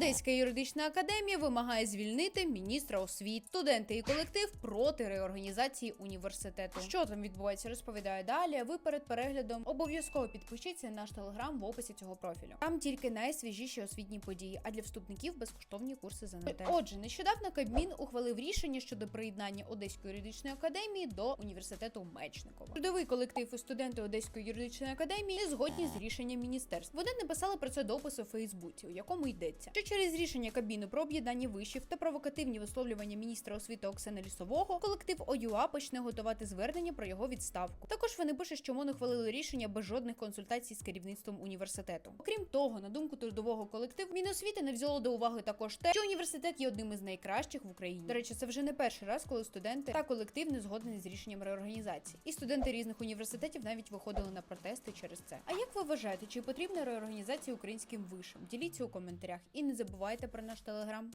Одеська юридична академія вимагає звільнити міністра освіти. Студенти і колектив проти реорганізації університету. Що там відбувається, розповідаю далі. Ви перед переглядом обов'язково підпишіться на наш телеграм в описі цього профілю. Там тільки найсвіжіші освітні події, а для вступників безкоштовні курси за НТ. Отже, нещодавно Кабмін ухвалив рішення щодо приєднання Одеської юридичної академії до університету Мечникова. Трудовий колектив і студенти Одеської юридичної академії не згодні з рішенням міністерства. Вони написали про це допис у Фейсбуці, у якому йдеться, що через рішення Кабміну про об'єднання вишів та провокативні висловлювання міністра освіти Оксани Лісового, колектив ОЮА почне готувати звернення про його відставку. Також вони пишуть, що МОН ухвалили рішення без жодних консультацій з керівництвом університету. Окрім того, на думку трудового колективу, Міносвіти не взяло до уваги також те, що університет є одним із найкращих в Україні. До речі, це вже не перший раз, коли студенти та колектив не згодні з рішенням реорганізації. І студенти різних університетів навіть виходили на протести через це. А як ви вважаєте, чи потрібна реорганізація українським вишам? Діліться у коментарях і не забувайте про наш телеграм.